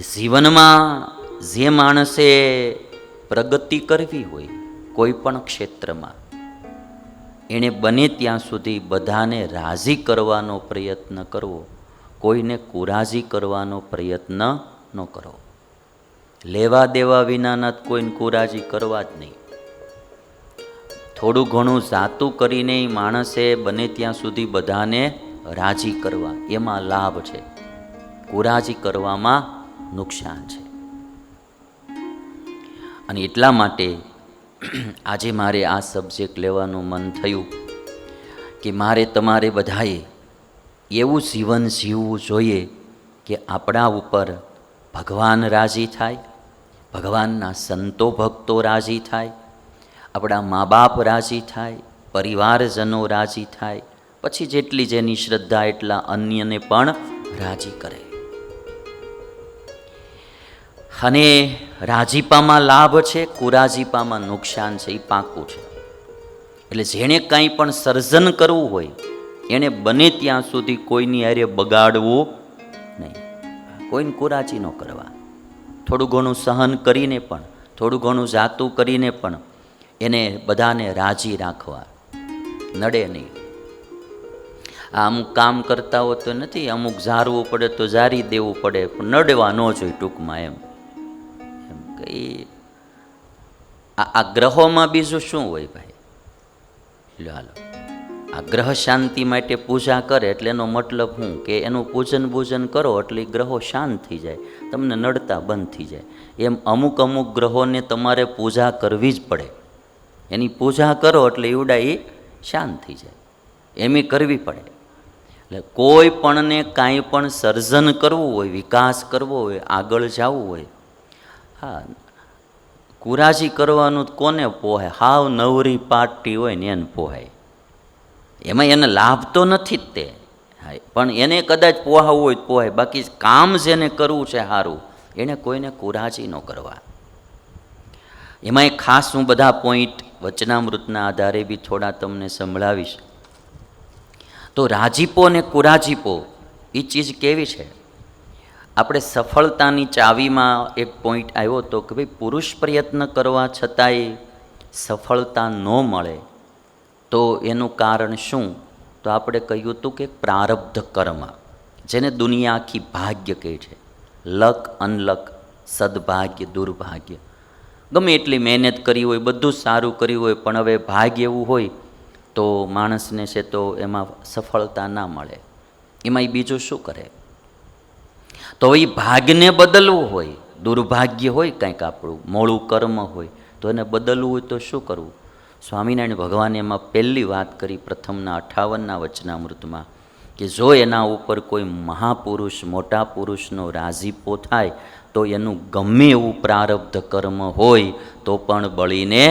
એટલે જીવનમાં જે માણસે પ્રગતિ કરવી હોય કોઈ પણ ક્ષેત્રમાં એણે બને ત્યાં સુધી બધાને રાજી કરવાનો પ્રયત્ન કરવો, કોઈને કુરાજી કરવાનો પ્રયત્ન ન કરવો. લેવા દેવા વિનાના કોઈને કુરાજી કરવા જ નહીં. થોડું ઘણું જાતું કરીને માણસે બને ત્યાં સુધી બધાને રાજી કરવા, એમાં લાભ છે. કુરાજી કરવામાં નુકસાન છે. અને એટલા માટે આજે મારે આ સબ્જેક્ટ લેવાનું મન થયું કે મારે તમારે બધાએ એવું જીવન જીવવું જોઈએ કે આપણા ઉપર ભગવાન રાજી થાય, ભગવાનના સંતો ભક્તો રાજી થાય, આપણા મા બાપ રાજી થાય, પરિવારજનો રાજી થાય, પછી જેટલી જેની શ્રદ્ધા એટલા અન્યને પણ રાજી કરે. અને રાજીપામાં લાભ છે, કુરાજીપામાં નુકસાન છે, એ પાકું છે. એટલે જેણે કાંઈ પણ સર્જન કરવું હોય એણે બને ત્યાં સુધી કોઈની હારે બગાડવું નહીં. કોઈને કુરાજી ન કરવા. થોડું ઘણું સહન કરીને પણ, થોડું ઘણું જાતું કરીને પણ એને બધાને રાજી રાખવા. નડે નહીં. આ અમુક કામ કરતા હો તો નથી, અમુક ઝારવું પડે તો ઝારી દેવું પડે, પણ નડવા ન જોઈએ ટૂંકમાં એમ. ઈ આ ગ્રહોમાં બીજું શું હોય ભાઈ? લ્યો હાલો. આ ગ્રહ શાંતિ માટે પૂજા કરે એટલે એનો મતલબ શું કે એનું પૂજન પૂજન કરો એટલે ગ્રહો શાંત થઈ જાય, તમને નડતા બંધ થઈ જાય. એમ અમુક અમુક ગ્રહોને તમારે પૂજા કરવી જ પડે. એની પૂજા કરો એટલે એવડા એ શાંત થઈ જાય. એમી કરવી પડે. એટલે કોઈ પણને કાંઈ પણ સર્જન કરવું હોય, વિકાસ કરવો હોય, આગળ જવું હોય હા કુરાજી કરવાનું કોને પોહાય હાવ નવરી પાર્ટી હોય ને એને પોહાય એમાં એને લાભ તો નથી જ તે. હા પણ એને કદાચ પોહાવું હોય પોહાય. બાકી કામ જેને કરવું છે સારું એને કોઈને કુરાજી ન કરવા. એમાંય ખાસ હું બધા પોઈન્ટ વચનામૃતના આધારે બી થોડા તમને સંભળાવીશ. તો રાજીપો ને કુરાજીપો એ ચીજ કેવી છે? આપણે સફળતાની ચાવીમાં એક પોઈન્ટ આવ્યો હતો કે ભાઈ પુરુષ પ્રયત્ન કરવા છતાંય સફળતા ન મળે. તો એનું કારણ શું? તો આપણે કહ્યું હતું કે પ્રારબ્ધ કર્મ, જેને દુનિયા આખી ભાગ્ય કહે છે. લક, અનલક, સદભાગ્ય, દુર્ભાગ્ય. ગમે એટલી મહેનત કરી હોય, બધું સારું કર્યું હોય, પણ હવે ભાગ્ય એવું હોય, તો માણસને છે તો એમાં સફળતા ના મળે. એમાં એ બીજું શું કરે? તો એ ભાગ્યને બદલવું હોય, દુર્ભાગ્ય હોય કંઈક આપણું, મોડું કર્મ હોય, તો એને બદલવું હોય તો શું કરવું? સ્વામિનારાયણ ભગવાને એમાં પહેલી વાત કરી પ્રથમના અઠાવનના વચનામૃતમાં કે જો એના ઉપર કોઈ મહાપુરુષ, મોટા પુરુષનો રાજીપો થાય, તો એનું ગમે એવું પ્રારબ્ધ કર્મ હોય, તો પણ બળીને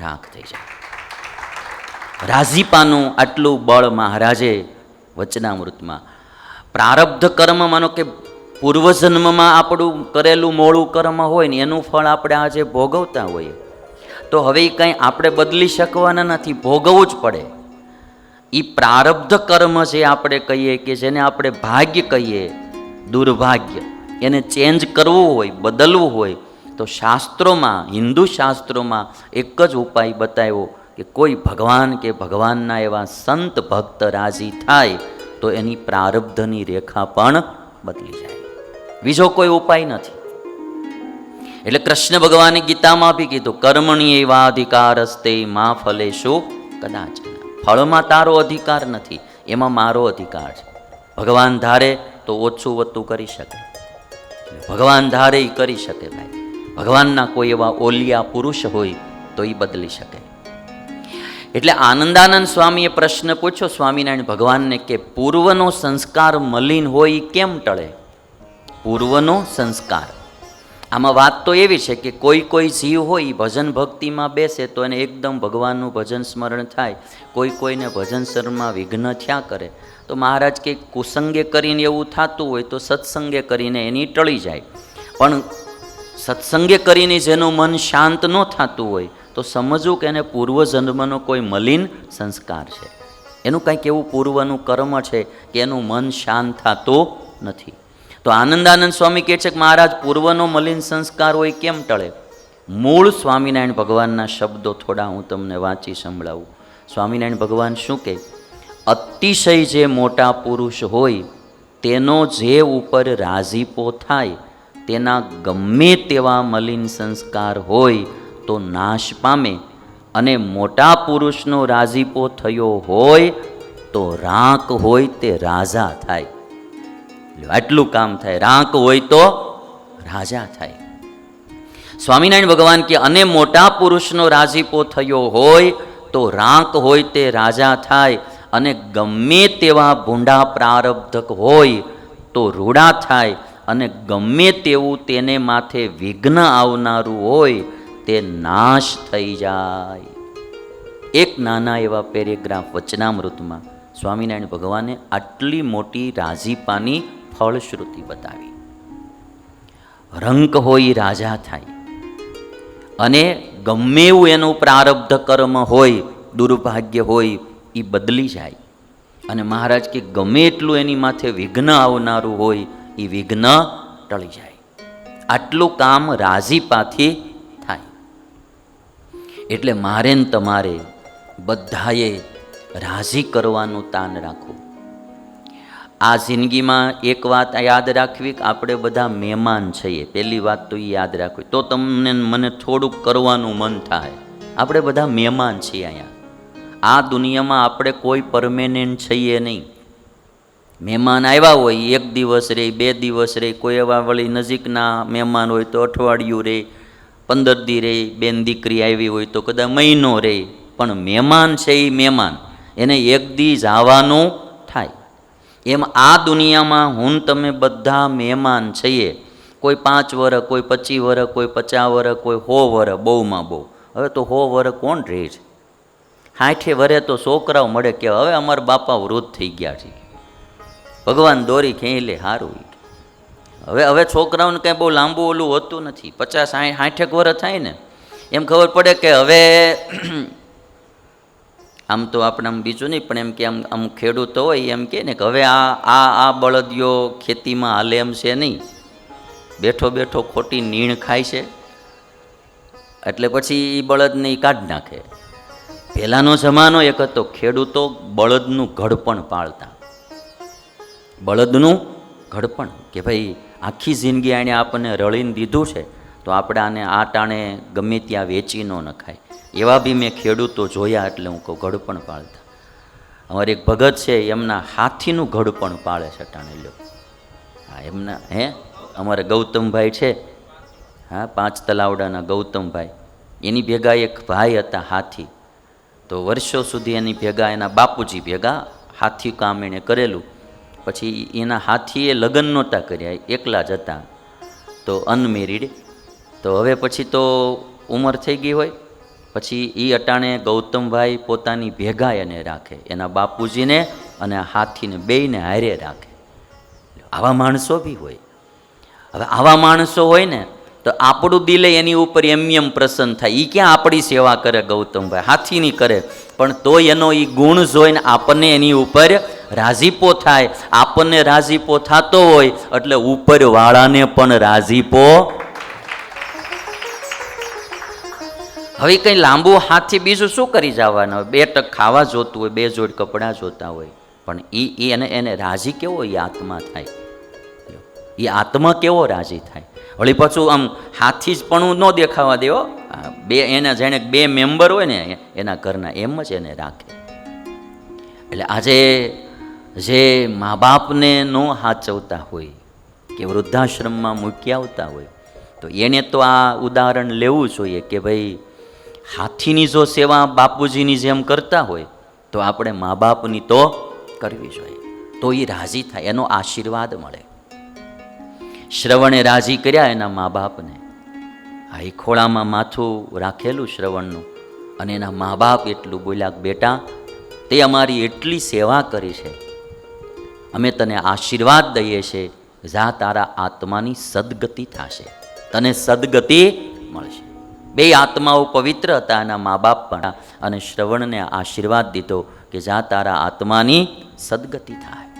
રાખ થઈ જાય. રાજીપાનું આટલું બળ મહારાજે વચનામૃતમાં પ્રારબ્ધ કર્મ માનો કે પૂર્વજન્મમાં આપણું કરેલું મોડું કર્મ હોય ને એનું ફળ આપણે આજે ભોગવતા હોઈએ. તો હવે એ કંઈ આપણે બદલી શકવાના નથી, ભોગવવું જ પડે. એ પ્રારબ્ધ કર્મ જે આપણે કહીએ કે જેને આપણે ભાગ્ય કહીએ, દુર્ભાગ્ય, એને ચેન્જ કરવું હોય, બદલવું હોય, તો શાસ્ત્રોમાં, હિન્દુ શાસ્ત્રોમાં એક જ ઉપાય બતાવ્યો કે કોઈ ભગવાન કે ભગવાનના એવા સંત ભક્ત રાજી થાય, તો એની પ્રારબ્ધની રેખા પણ બદલી જાય. બીજો કોઈ ઉપાય નથી. એટલે કૃષ્ણ ભગવાને ગીતામાં બી કીધું કર્મણી એવા અધિકાર હસ્તે મા ફલે શું કદાચ. ફળમાં તારો અધિકાર નથી, એમાં મારો અધિકાર છે. ભગવાન ધારે તો ઓછું વધતું કરી શકે. ભગવાન ધારે એ કરી શકે ભાઈ. ભગવાનના કોઈ એવા ઓલિયા પુરુષ હોય તો એ બદલી શકે. એટલે આનંદાનંદ સ્વામીએ પ્રશ્ન પૂછ્યો, સ્વામિનારાયણ ભગવાનને કે પૂર્વનો સંસ્કાર મલિન હોય કેમ ટળે? પૂર્વનો સંસ્કાર. આમાં વાત તો એવી છે કે કોઈ કોઈ જીવ હોય એ ભજન ભક્તિમાં બેસે તો એને એકદમ ભગવાનનું ભજન સ્મરણ થાય. કોઈ કોઈને ભજન શરણમાં વિઘ્ન થયા કરે. તો મહારાજ કે કુસંગે કરીને એવું થતું હોય તો સત્સંગે કરીને એની ટળી જાય. પણ સત્સંગે કરીને જેનું મન શાંત ન થતું હોય તો સમજવું કે એને પૂર્વજન્મનો કોઈ મલિન સંસ્કાર છે. એનું કંઈક એવું પૂર્વનું કર્મ છે કે એનું મન શાંત થતું નથી. તો આનંદાનંદ સ્વામી કહે છે કે મહારાજ, પૂર્વનો મલિન સંસ્કાર હોય કેમ ટળે? મૂળ સ્વામિનારાયણ ભગવાનના શબ્દો થોડા હું તમને વાંચી સંભળાવું. સ્વામિનારાયણ ભગવાન શું કહે? અતિશય જે મોટા પુરુષ હોય, તેનો જે ઉપર રાજીપો થાય, તેના ગમે તેવા મલિન સંસ્કાર હોય, તો નાશ પામે. અને મોટા પુરુષનો રાજીપો થયો હોય, તો રાક હોય તે રાજા થાય. આટલું કામ થાય, રાંક હોય તો રાજા થાય. સ્વામિનારાયણ ભગવાન કે અને મોટા પુરુષનો રાજીપો થયો હોય તો રાંક હોય તે રાજા થાય અને ગમે તેવા ભૂંડા પ્રારબ્ધક હોય તો રૂડા થાય અને ગમે તેવું તેને માથે વિઘ્ન આવનારું હોય તે નાશ થઈ જાય. એક નાના એવા પેરેગ્રાફ વચનામૃતમાં સ્વામિનારાયણ ભગવાને આટલી મોટી રાજીપાની ફળશ્રુતિ બતાવી. રંક હોય રાજા થાય. અને ગમે એવું એનું પ્રારબ્ધ કર્મ હોય, દુર્ભાગ્ય હોય, એ બદલી જાય. અને મહારાજ કે ગમે એટલું એની માથે વિઘ્ન આવનારું હોય, એ વિઘ્ન ટળી જાય. આટલું કામ રાજીપાથી થાય. એટલે મારે ને તમારે બધાએ રાજી કરવાનું તાન રાખવું. આ જિંદગીમાં એક વાત યાદ રાખવી કે આપણે બધા મહેમાન છીએ. પહેલી વાત તો એ યાદ રાખવી. તો તમને મને થોડુંક કરવાનું મન થાય. આપણે બધા મહેમાન છીએ અહીંયા. આ દુનિયામાં આપણે કોઈ પરમેનન્ટ છીએ નહીં. મહેમાન આવ્યા હોય, એક દિવસ રે, બે દિવસ રહે કોઈ એવા વળી નજીકના મહેમાન હોય તો અઠવાડિયું રહે પંદર દી રહે બેન દીકરી આવી હોય તો કદાચ મહિનો રહે પણ મહેમાન છે એ મહેમાન. એને એક દી જવાનું એમ આ દુનિયામાં હું તમે બધા મહેમાન છીએ. કોઈ પાંચ વર કોઈ પચીસ વર્ષ કોઈ પચાસ વર્ષ કોઈ હો વર બહુમાં બહુ. હવે તો હો વર્ષ કોણ રહે છે? હાઠે વરે તો છોકરાઓ મળે કે હવે અમારા બાપા વૃદ્ધ થઈ ગયા છે. ભગવાન દોરી ખેંચી લે સારું હવે હવે છોકરાઓને કંઈ બહુ લાંબુ ઓલું હોતું નથી. પચાસ સાઠ સાઠેક વર્ષ થાય ને. એમ ખબર પડે કે હવે આમ તો આપણે આમ બીજું નહીં, પણ એમ કે આમ આમ ખેડૂતો હોય એમ કે ને કે હવે આ આ આ બળદિયો ખેતીમાં હાલે એમ છે નહીં. બેઠો બેઠો ખોટી નીણ ખાય છે. એટલે પછી એ બળદને એ કાઢી નાખે. પહેલાંનો જમાનો એક હતો, ખેડૂતો બળદનું ઘડપણ પાળતા. બળદનું ઘડપણ કે ભાઈ આખી જિંદગી આણે આપણને રળીને દીધું છે, તો આપણે આને આ ટાણે ગમે ત્યાં વેચી ન નખાય. એવા બી મેં ખેડૂતો જોયા એટલે હું કહું, ઘડપણ પાળતા. અમારે એક ભગત છે, એમના હાથીનું ઘડપણ પાળે છે ટાણેલો હા, એમના, હે? અમારે ગૌતમભાઈ છે. હા, પાંચ તલાવડાના ગૌતમભાઈ. એની ભેગા એક ભાઈ હતા હાથી. તો વર્ષો સુધી એની ભેગા, એના બાપુજી ભેગા હાથી કામ એણે કરેલું. પછી એના હાથીએ લગ્ન નહોતા કર્યા એકલા જ હતા. તો અનમેરિડ. તો હવે પછી તો ઉંમર થઈ ગઈ હોય. પછી એ અટાણે ગૌતમભાઈ પોતાની ભેગા એને રાખે, એના બાપુજીને અને હાથીને બેયને હારે રાખે. આવા માણસો બી હોય. હવે આવા માણસો હોય ને, તો આપણું દિલે એની ઉપર એમ એમ પ્રસન્ન થાય. એ ક્યાં આપણી સેવા કરે ગૌતમભાઈ? હાથીની કરે. પણ તો એનો એ ગુણ જોઈને આપણને એની ઉપર રાજીપો થાય. આપણને રાજીપો થતો હોય, એટલે ઉપરવાળાને પણ રાજીપો હવે કંઈ લાંબુ હાથથી બીજું શું કરી જવાના? હોય બે ટક ખાવા જોતું હોય, બે જોડ કપડાં જોતા હોય. પણ એ એને એને રાજી કેવો એ આત્મા થાય. એ આત્મા કેવો રાજી થાય? વળી પાછું આમ હાથી જ પણ ન દેખાવા દેવો બે, એના જેણે બે મેમ્બર હોય ને, એના ઘરના એમ જ એને રાખે. એટલે આજે જે મા બાપને ન હાચવતા હોય કે વૃદ્ધાશ્રમમાં મૂકી આવતા હોય, તો એને તો આ ઉદાહરણ લેવું જોઈએ કે ભાઈ હાથીની જો સેવા બાપુજીની જેમ કરતા હોય, તો આપણે મા બાપની તો કરવી જોઈએ. તો એ રાજી થાય, એનો આશીર્વાદ મળે. શ્રવણે રાજી કર્યા એના મા બાપને આ ખોળામાં માથું રાખેલું શ્રવણનું, અને એના મા બાપ એટલું બોલ્યા બેટા, તે અમારી એટલી સેવા કરી છે. અમે તને આશીર્વાદ દઈએ છીએ જા તારા આત્માની સદગતિ થશે. તને સદગતિ મળશે. બે આત્માઓ પવિત્ર હતા, એના મા બાપ પણ. અને શ્રવણને આશીર્વાદ દીધો કે જા તારા આત્માની સદગતિ થાય.